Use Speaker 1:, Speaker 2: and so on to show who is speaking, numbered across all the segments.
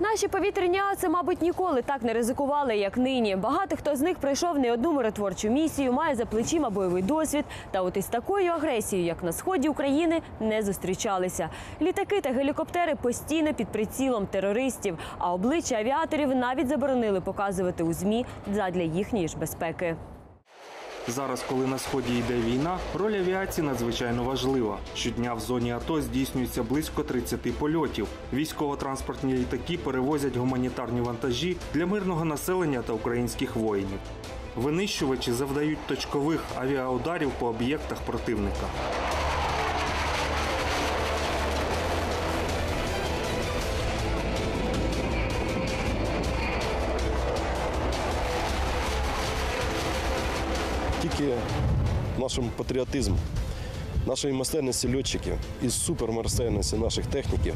Speaker 1: Наші повітряні аси, мабуть, ніколи так не ризикували, як нині. Багато хто з них пройшов не одну миротворчу місію, має за плечима бойовий досвід. Та от із такою агресією, як на сході України, не зустрічалися. Літаки та гелікоптери постійно під прицілом терористів, а обличчя авіаторів навіть заборонили показувати у змі задля їхньої ж безпеки.
Speaker 2: Зараз, коли на сході йде війна, роль авіації надзвичайно важлива. Щодня в зоні АТО здійснюється близько 30 польотів. Військово-транспортні літаки перевозять гуманітарні вантажі для мирного населення та українських воїнів. Винищувачі завдають точкових авіаударів по об'єктах противника.
Speaker 3: Тільки нашим патріотизм, нашої майстерності льотчиків і супермайстерності наших техніків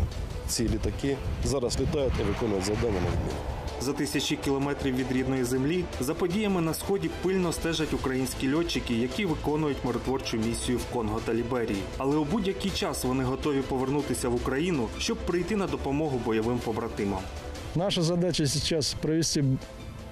Speaker 3: ці літаки зараз літають і виконують завдання на відміну.
Speaker 2: За тисячі кілометрів від рідної землі за подіями на сході пильно стежать українські льотчики, які виконують миротворчу місію в Конго та Ліберії. Але у будь-який час вони готові повернутися в Україну, щоб прийти на допомогу бойовим побратимам.
Speaker 4: Наша задача сейчас провести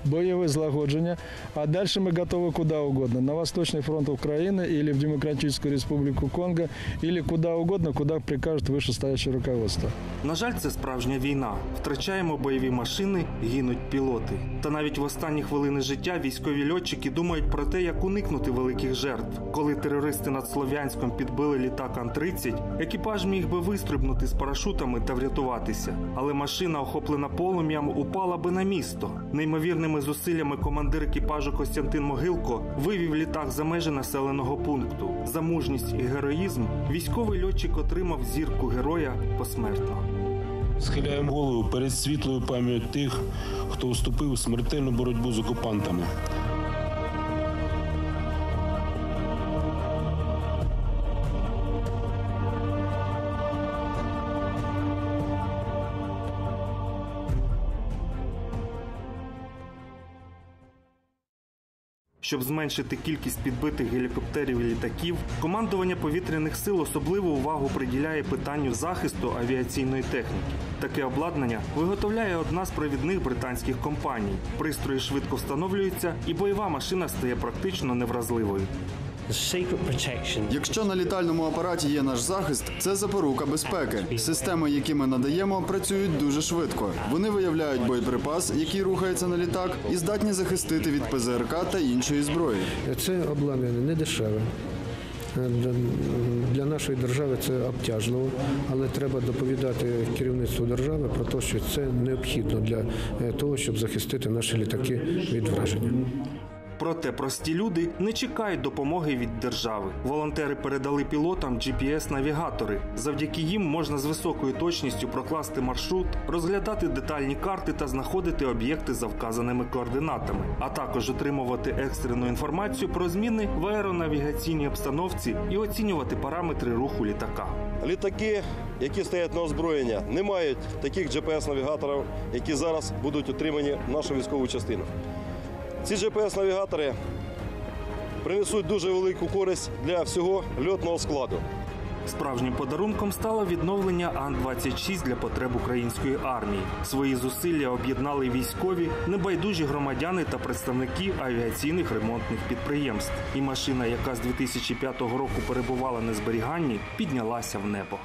Speaker 4: боевые злагодження, а дальше мы готовы куда угодно. На Восточный фронт Украины или в Демократическую Республику Конго, или куда угодно, куда прикажет вышестоящее руководство.
Speaker 2: На жаль, це справжня війна. Втрачаємо бойові машини, гинуть пілоти. Та навіть в останні хвилини життя військові льотчики думають про те, як уникнути великих жертв. Коли терористи над Слов'янськом підбили літак Ан-30, екіпаж міг би вистрибнути з парашутами та врятуватися. Але машина, охоплена полум'ям, упала би на місто. Неймовірними зусиллями командир екіпажу Костянтин Могилко вивів літак за межі населеного пункту. За мужність і героїзм військовий льотчик отримав зірку героя посмертно.
Speaker 5: Схиляємо голову перед світлою пам'яттю тих, хто вступив у смертельну боротьбу з окупантами.
Speaker 2: Щоб зменшити кількість підбитих гелікоптерів і літаків, командування повітряних сил особливу увагу приділяє питанню захисту авіаційної техніки. Таке обладнання виготовляє одна з провідних британських компаній. Пристрої швидко встановлюються, і бойова машина стає практично невразливою.
Speaker 6: Secret.
Speaker 7: Якщо на літальному апараті є наш захист, це запорука безпеки. Системи, які ми надаємо, працюють дуже швидко. Вони виявляють боєприпас, який рухається на літак, і здатні захистити від ПЗРК та іншої зброї.
Speaker 8: Це обладнання не дешеве. Е, Для, для нашої держави це обтяжливо, але треба доповідати керівництву держави про те, що це необхідно для е, того, щоб захистити наші літаки від враження.
Speaker 2: Проте прості люди не чекають допомоги від держави. Волонтери передали пілотам GPS-навігатори. Завдяки їм можна з високою точністю прокласти маршрут, розглядати детальні карти та знаходити об'єкти за вказаними координатами, а також отримувати екстрену інформацію про зміни в аеронавігаційній обстановці і оцінювати параметри руху літака.
Speaker 3: Літаки, які стоять на озброєння, не мають таких GPS-навігаторів, які зараз будуть отримані в нашу військову частину. Ці GPS-навігатори принесуть дуже велику користь для всього льотного складу.
Speaker 2: Справжнім подарунком стало відновлення Ан-26 для потреб української армії. Свої зусилля об'єднали військові, небайдужі громадяни та представники авіаційних ремонтних підприємств. І машина, яка з 2005 року перебувала на зберіганні, піднялася в небо.